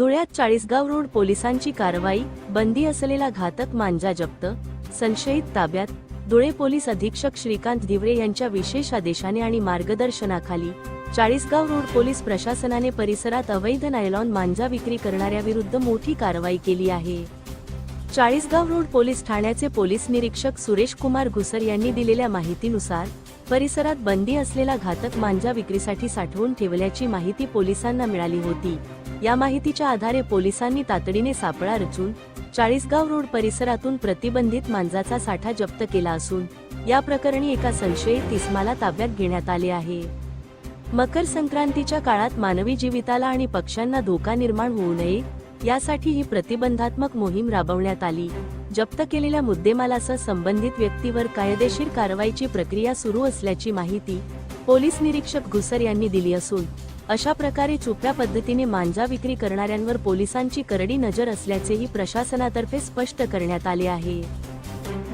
धुळ्यात चाळीसगाव रोड पोलिसांची कारवाई बंदी असलेला घातक मांजा जप्त संशयित ताब्यात धुळे पोलीस अधीक्षक श्रीकांत दिवरे यांच्या विशेष आदेशाने आणि मार्गदर्शनाखाली चाळीसगाव रोड पोलीस प्रशासनाने परिसरात अवैध नायलॉन मांजा विक्री करणाऱ्याविरुद्ध मोठी कारवाई केली आहे. चाळीसगाव रोड पोलीस ठाण्याचे पोलीस निरीक्षक सुरेश कुमार घुसर यांनी दिलेल्या माहितीनुसार परिसरात बंदी असलेला घातक मांजा विक्रीसाठी साठवून ठेवल्याची माहिती पोलिसांना मिळाली होती. या माहितीच्या आधारे पोलिसांनी तातडीने सापळा रचून चाळीसगाव रोड परिसरातून प्रतिबंधित मांजाचा साठा जप्त केला असून या प्रकरणी एका संशयित इस्माला ताब्यात घेण्यात आले आहे. मकर संक्रांतीच्या काळात मानवी जीविताला आणि पक्ष्यांना धोका निर्माण होऊ नये यासाठी ही प्रतिबंधात्मक मोहीम राबवण्यात आली. जप्त केलेल्या मुद्देमालासह संबंधित व्यक्तीवर कायदेशीर कारवाईची प्रक्रिया सुरू असल्याची माहिती पोलीस निरीक्षक घुसर यांनी दिली असून अशा प्रकारे छुप्या पद्धतीने मांजा विक्री करणाऱ्यांवर पोलिसांची करडी नजर असल्याचेही प्रशासनातर्फे स्पष्ट करण्यात आले आहे.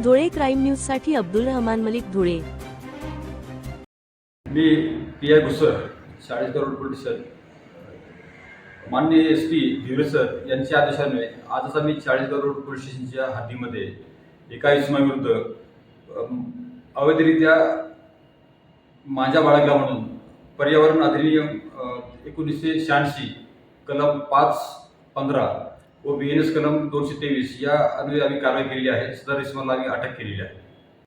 धुळे क्राईम न्यूजसाठी अब्दुल रहमान मलिक धुळे. मी पी आय घुसर चाळीस रोड पोलीस सर. माननीय एस पी धिवरे सर यांच्या आदेशाने आजच आम्ही चाळीसगाव रोड पोलीस स्टेशनच्या हद्दीमध्ये एका इसमाविरुद्ध अवैधरित्या माझ्या बाळगा म्हणून पर्यावरण अधिनियम एकोणीसशे शहाऐंशी कलम पाच पंधरा व बी एन एस कलम दोनशे तेवीस या अन्वये आम्ही कारवाई केलेली आहे. सदर इसमाला आम्ही अटक केलेली आहे.